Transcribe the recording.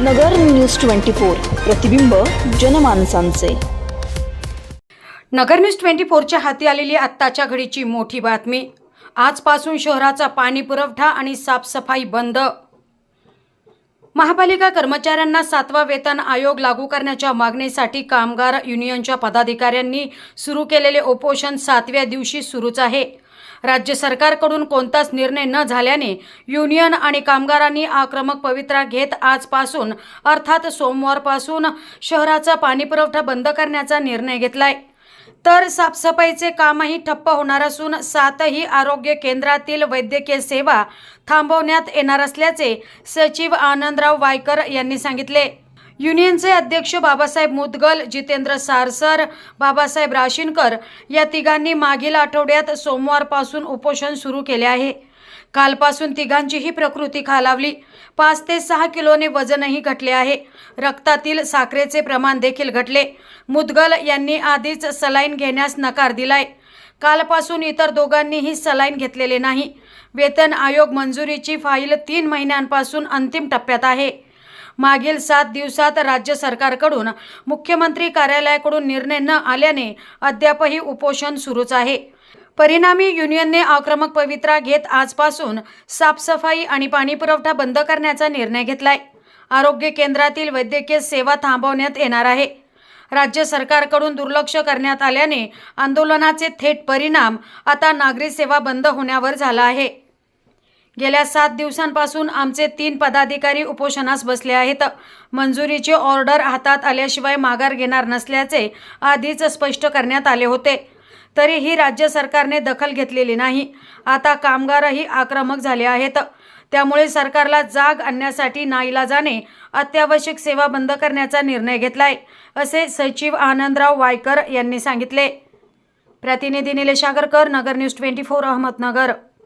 नगर news twenty four प्रतिबिंब जनमानसांचे. नगर news twenty फोरच्या हाती आलेली आत्ताच्या घडीची मोठी बातमी. आजपासून शहराचा पाणी पुरवठा आणि साफसफाई बंद. महापालिका कर्मचाऱ्यांना सातवा वेतन आयोग लागू करण्याच्या मागणीसाठी कामगार युनियनच्या पदाधिकाऱ्यांनी सुरू केलेले उपोषण सातव्या दिवशी सुरूच आहे. राज्य सरकारकडून कोणताच निर्णय न झाल्याने युनियन आणि कामगारांनी आक्रमक पवित्रा घेत आजपासून अर्थात सोमवारपासून शहराचा पाणीपुरवठा बंद करण्याचा निर्णय घेतलाय. तर साफसफाईचे कामही ठप्प होणार असून सातही आरोग्य केंद्रातील वैद्यकीय सेवा थांबवण्यात येणार असल्याचे सचिव आनंदराव वायकर यांनी सांगितले. युनियनचे अध्यक्ष बाबासाहेब मुदगल जितेंद्र सारसर बाबासाहेब राशीनकर या तिघांनी मागील आठवड्यात सोमवारपासून उपोषण सुरू केले आहे. कालपासून तिघांचीही प्रकृती खालावली. पाच ते सहा किलोने वजनही घटले आहे. रक्तातील साखरेचे प्रमाण देखील घटले. मुदगल यांनी आधीच सलाईन घेण्यास नकार दिलाय. कालपासून इतर दोघांनीही सलाईन घेतलेले नाही. वेतन आयोग मंजुरीची फाईल तीन महिन्यांपासून अंतिम टप्प्यात आहे. मागील सात दिवसात राज्य सरकारकडून मुख्यमंत्री कार्यालयाकडून निर्णय न आल्याने अद्यापही उपोषण सुरूच आहे. परिणामी युनियनने आक्रमक पवित्रा घेत आजपासून साफसफाई आणि पाणीपुरवठा बंद करण्याचा निर्णय घेतलाय. आरोग्य केंद्रातील वैद्यकीय सेवा थांबवण्यात येणार आहे. राज्य सरकारकडून दुर्लक्ष करण्यात आल्याने आंदोलनाचे थेट परिणाम आता नागरी सेवा बंद होण्यावर झाला आहे. गेल्या सात दिवसांपासून आमचे तीन पदाधिकारी उपोषणास बसले आहेत. मंजुरीची ऑर्डर हातात आल्याशिवाय माघार घेणार नसल्याचे आधीच स्पष्ट करण्यात आले होते. तरीही राज्य सरकारने दखल घेतलेली नाही. आता कामगारही आक्रमक झाले आहेत. त्यामुळे सरकारला जाग आणण्यासाठी नाईलाजाने अत्यावश्यक सेवा बंद करण्याचा निर्णय घेतलाय असे सचिव आनंदराव वायकर यांनी सांगितले. प्रतिनिधी Nilesh Agarkar Nagar news twenty four Ahmednagar.